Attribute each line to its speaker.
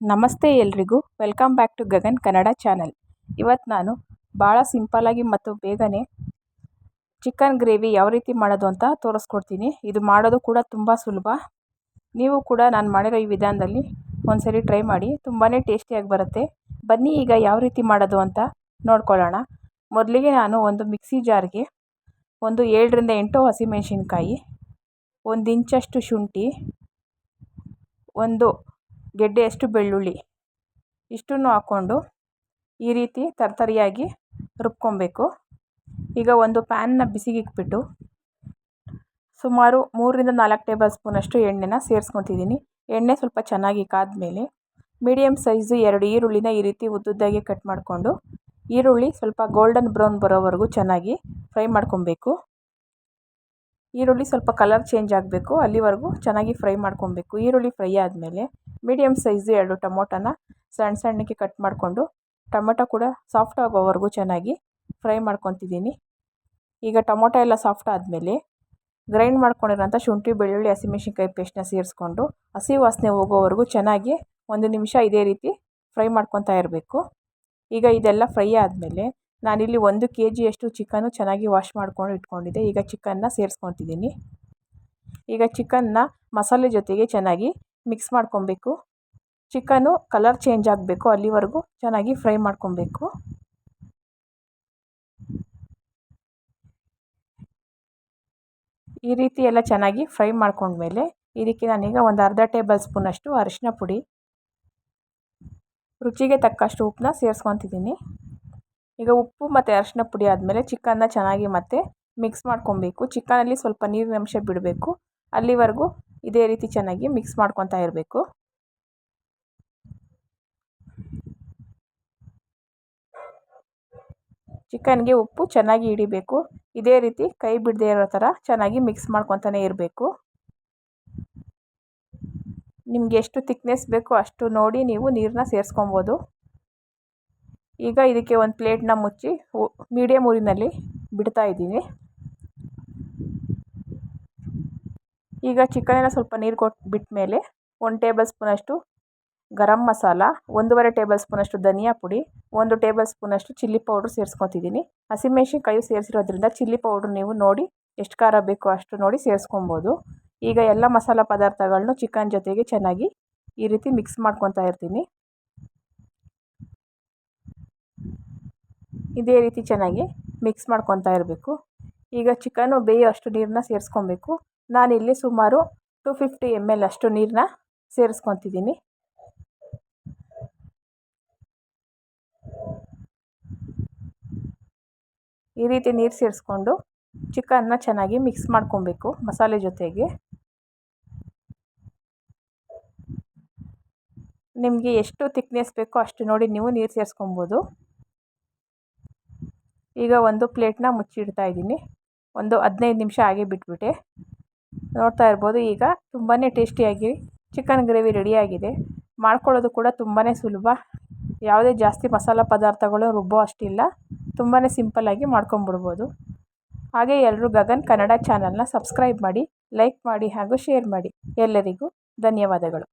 Speaker 1: ನಮಸ್ತೆ ಎಲ್ರಿಗೂ. Welcome back to Gagan Kannada channel. ಇವತ್ತು ನಾನು ಭಾಳ ಸಿಂಪಲ್ಲಾಗಿ ಮತ್ತು ಬೇಗನೆ ಚಿಕನ್ ಗ್ರೇವಿ ಯಾವ ರೀತಿ ಮಾಡೋದು ಅಂತ ತೋರಿಸ್ಕೊಡ್ತೀನಿ. ಇದು ಮಾಡೋದು ಕೂಡ ತುಂಬ ಸುಲಭ. ನೀವು ಕೂಡ ನಾನು ಮಾಡಿರೋ ಈ ವಿಧಾನದಲ್ಲಿ ಒಂದ್ಸರಿ ಟ್ರೈ ಮಾಡಿ. ತುಂಬಾ ಟೇಸ್ಟಿಯಾಗಿ ಬರುತ್ತೆ. ಬನ್ನಿ ಈಗ ಯಾವ ರೀತಿ ಮಾಡೋದು ಅಂತ ನೋಡ್ಕೊಳ್ಳೋಣ. ಮೊದಲಿಗೆ ನಾನು ಒಂದು ಮಿಕ್ಸಿ ಜಾರ್ಗೆ ಒಂದು ಏಳರಿಂದ ಎಂಟು ಹಸಿಮೆಣಸಿನ್ಕಾಯಿ, ಒಂದು ಇಂಚಷ್ಟು ಶುಂಠಿ, ಒಂದು ಗೆಡ್ಡೆಯಷ್ಟು ಬೆಳ್ಳುಳ್ಳಿ ಇಷ್ಟನ್ನು ಹಾಕ್ಕೊಂಡು ಈ ರೀತಿ ತರ್ತರಿಯಾಗಿ ರುಬ್ಕೊಬೇಕು. ಈಗ ಒಂದು ಪ್ಯಾನ್ನ ಬಿಸಿಗಿಟ್ಬಿಟ್ಟು ಸುಮಾರು ಮೂರರಿಂದ ನಾಲ್ಕು ಟೇಬಲ್ ಸ್ಪೂನಷ್ಟು ಎಣ್ಣೆನ ಸೇರಿಸ್ಕೊತಿದ್ದೀನಿ. ಎಣ್ಣೆ ಸ್ವಲ್ಪ ಚೆನ್ನಾಗಿ ಕಾದ್ಮೇಲೆ ಮೀಡಿಯಮ್ ಸೈಜು ಎರಡು ಈರುಳ್ಳಿನ ಈ ರೀತಿ ಉದ್ದುದ್ದಾಗಿ ಕಟ್ ಮಾಡಿಕೊಂಡು ಈರುಳ್ಳಿ ಸ್ವಲ್ಪ ಗೋಲ್ಡನ್ ಬ್ರೌನ್ ಬರೋವರೆಗೂ ಚೆನ್ನಾಗಿ ಫ್ರೈ ಮಾಡ್ಕೊಬೇಕು. ಈರುಳ್ಳಿ ಸ್ವಲ್ಪ ಕಲರ್ ಚೇಂಜ್ ಆಗಬೇಕು, ಅಲ್ಲಿವರೆಗೂ ಚೆನ್ನಾಗಿ ಫ್ರೈ ಮಾಡ್ಕೊಬೇಕು. ಈರುಳ್ಳಿ ಫ್ರೈ ಆದಮೇಲೆ ಮೀಡಿಯಮ್ ಸೈಜು ಎರಡು ಟೊಮೊಟೊನ ಸಣ್ಣ ಸಣ್ಣಕ್ಕೆ ಕಟ್ ಮಾಡಿಕೊಂಡು ಟೊಮೊಟೊ ಕೂಡ ಸಾಫ್ಟ್ ಆಗೋವರೆಗೂ ಚೆನ್ನಾಗಿ ಫ್ರೈ ಮಾಡ್ಕೊತಿದ್ದೀನಿ. ಈಗ ಟೊಮೊಟೊ ಎಲ್ಲ ಸಾಫ್ಟ್ ಆದಮೇಲೆ ಗ್ರೈಂಡ್ ಮಾಡ್ಕೊಂಡಿರೋಂಥ ಶುಂಠಿ, ಬೆಳ್ಳುಳ್ಳಿ ಹಸಿಮೆಣ್ಸಿನ್ಕಾಯಿ ಪೇಸ್ಟ್ನ ಸೇರಿಸ್ಕೊಂಡು ಹಸಿ ವಾಸನೆ ಹೋಗೋವರೆಗೂ ಚೆನ್ನಾಗಿ ಒಂದು ನಿಮಿಷ ಇದೇ ರೀತಿ ಫ್ರೈ ಮಾಡ್ಕೊತಾ ಇರಬೇಕು. ಈಗ ಇದೆಲ್ಲ ಫ್ರೈ ಆದಮೇಲೆ ನಾನಿಲ್ಲಿ ಒಂದು ಕೆ ಜಿಯಷ್ಟು ಚಿಕನ್ನು ಚೆನ್ನಾಗಿ ವಾಶ್ ಮಾಡ್ಕೊಂಡು ಇಟ್ಕೊಂಡಿದ್ದೆ. ಈಗ ಚಿಕನ್ನ ಸೇರಿಸ್ಕೊತಿದ್ದೀನಿ. ಈಗ ಚಿಕನ್ನ ಮಸಾಲೆ ಜೊತೆಗೆ ಚೆನ್ನಾಗಿ ಮಿಕ್ಸ್ ಮಾಡ್ಕೊಬೇಕು. ಚಿಕನ್ನು ಕಲರ್ ಚೇಂಜ್ ಆಗಬೇಕು ಅಲ್ಲಿವರೆಗೂ. ಚೆನ್ನಾಗಿ ಫ್ರೈ ಮಾಡ್ಕೊಬೇಕು. ಈ ರೀತಿ ಎಲ್ಲ ಚೆನ್ನಾಗಿ ಫ್ರೈ ಮಾಡ್ಕೊಂಡ್ಮೇಲೆ ಇದಕ್ಕೆ ನಾನೀಗ ಒಂದು ಅರ್ಧ ಟೇಬಲ್ ಸ್ಪೂನಷ್ಟು ಅರಿಶಿನ ಪುಡಿ. ರುಚಿಗೆ ತಕ್ಕಷ್ಟು ಉಪ್ಪನ್ನ ಸೇರಿಸ್ಕೊತಿದ್ದೀನಿ. ಈಗ ಉಪ್ಪು ಮತ್ತು ಅರಿಶಿನ ಪುಡಿ ಆದಮೇಲೆ ಚಿಕನ್ನ ಚೆನ್ನಾಗಿ ಮತ್ತೆ ಮಿಕ್ಸ್ ಮಾಡ್ಕೊಬೇಕು. ಚಿಕನಲ್ಲಿ ಸ್ವಲ್ಪ ನೀರಿನ ಅಂಶ ಬಿಡಬೇಕು. ಅಲ್ಲಿವರೆಗೂ ಇದೇ ರೀತಿ ಚೆನ್ನಾಗಿ ಮಿಕ್ಸ್ ಮಾಡ್ಕೊತಾ ಇರಬೇಕು. ಚಿಕನ್ಗೆ ಉಪ್ಪು ಚೆನ್ನಾಗಿ ಹಿಡಿಬೇಕು. ಇದೇ ರೀತಿ ಕೈ ಬಿಡದೇ ಇರೋ ಥರ ಚೆನ್ನಾಗಿ ಮಿಕ್ಸ್ ಮಾಡ್ಕೊತಾನೆ ಇರಬೇಕು. ನಿಮಗೆ ಎಷ್ಟು ತಿಕ್ನೆಸ್ ಬೇಕೋ ಅಷ್ಟು ನೋಡಿ ನೀವು ನೀರನ್ನ ಸೇರಿಸ್ಕೊಬೋದು. ಈಗ ಇದಕ್ಕೆ ಒಂದು ಪ್ಲೇಟ್ನ ಮುಚ್ಚಿ ಮೀಡಿಯಮ್ ಊರಿನಲ್ಲಿ ಬಿಡ್ತಾ ಇದ್ದೀನಿ ಈಗ ಚಿಕನೆಲ್ಲ ಸ್ವಲ್ಪ ನೀರು ಕೊಟ್ಟು ಬಿಟ್ಟ ಮೇಲೆ ಒಂದು ಟೇಬಲ್ ಸ್ಪೂನಷ್ಟು ಗರಂ ಮಸಾಲ, ಒಂದೂವರೆ ಟೇಬಲ್ ಸ್ಪೂನಷ್ಟು ಧನಿಯಾ ಪುಡಿ, ಒಂದು ಟೇಬಲ್ ಸ್ಪೂನಷ್ಟು ಚಿಲ್ಲಿ ಪೌಡ್ರ್ ಸೇರಿಸ್ಕೊತಿದ್ದೀನಿ. ಹಸಿಮೆಣ್ಸಿನ್ಕಾಯಿ ಸೇರಿಸಿರೋದ್ರಿಂದ ಚಿಲ್ಲಿ ಪೌಡ್ರ್ ನೀವು ನೋಡಿ ಎಷ್ಟು ಖಾರ ಬೇಕೋ ಅಷ್ಟು ನೋಡಿ ಸೇರಿಸ್ಕೊಬೋದು. ಈಗ ಎಲ್ಲ ಮಸಾಲ ಪದಾರ್ಥಗಳನ್ನೂ ಚಿಕನ್ ಜೊತೆಗೆ ಚೆನ್ನಾಗಿ ಈ ರೀತಿ ಮಿಕ್ಸ್ ಮಾಡ್ಕೊತಾ ಇರ್ತೀನಿ. ಇದೇ ರೀತಿ ಚೆನ್ನಾಗಿ ಮಿಕ್ಸ್ ಮಾಡ್ಕೊತಾ ಇರಬೇಕು. ಈಗ ಚಿಕನ್ನು ಬೇಯೋ ಅಷ್ಟು ನೀರನ್ನ ಸೇರಿಸ್ಕೊಬೇಕು. ನಾನಿಲ್ಲಿ ಸುಮಾರು ಟು ಫಿಫ್ಟಿ ಎಂ ಎಲ್ ಅಷ್ಟು ನೀರನ್ನ ಸೇರಿಸ್ಕೊತಿದ್ದೀನಿ. ಈ ರೀತಿ ನೀರು ಸೇರಿಸ್ಕೊಂಡು ಚಿಕನ್ನ ಚೆನ್ನಾಗಿ ಮಿಕ್ಸ್ ಮಾಡ್ಕೊಬೇಕು ಮಸಾಲೆ ಜೊತೆಗೆ. ನಿಮಗೆ ಎಷ್ಟು ತಿಕ್ನೆಸ್ ಬೇಕೋ ಅಷ್ಟು ನೋಡಿ ನೀವು ನೀರು ಸೇರಿಸ್ಕೊಬೋದು. ಈಗ ಒಂದು ಪ್ಲೇಟ್ನ ಮುಚ್ಚಿಡ್ತಾ ಇದ್ದೀನಿ. ಒಂದು ಹದಿನೈದು ನಿಮಿಷ ಹಾಗೆ ಬಿಟ್ಬಿಟ್ಟೆ. ನೋಡ್ತಾ ಇರ್ಬೋದು ಈಗ ತುಂಬಾ ಟೇಸ್ಟಿಯಾಗಿ ಚಿಕನ್ ಗ್ರೇವಿ ರೆಡಿಯಾಗಿದೆ ಮಾಡ್ಕೊಳ್ಳೋದು ಕೂಡ ತುಂಬಾ ಸುಲಭ. ಯಾವುದೇ ಜಾಸ್ತಿ ಮಸಾಲ ಪದಾರ್ಥಗಳು ರುಬ್ಬೋ ಅಷ್ಟಿಲ್ಲ. ತುಂಬಾ ಸಿಂಪಲ್ಲಾಗಿ ಮಾಡ್ಕೊಂಬಿಡ್ಬೋದು ಹಾಗೆ ಎಲ್ಲರೂ ಗಗನ್ ಕನ್ನಡ ಚಾನಲ್ನ ಸಬ್ಸ್ಕ್ರೈಬ್ ಮಾಡಿ ಲೈಕ್ ಮಾಡಿ ಹಾಗೂ ಶೇರ್ ಮಾಡಿ. ಎಲ್ಲರಿಗೂ ಧನ್ಯವಾದಗಳು.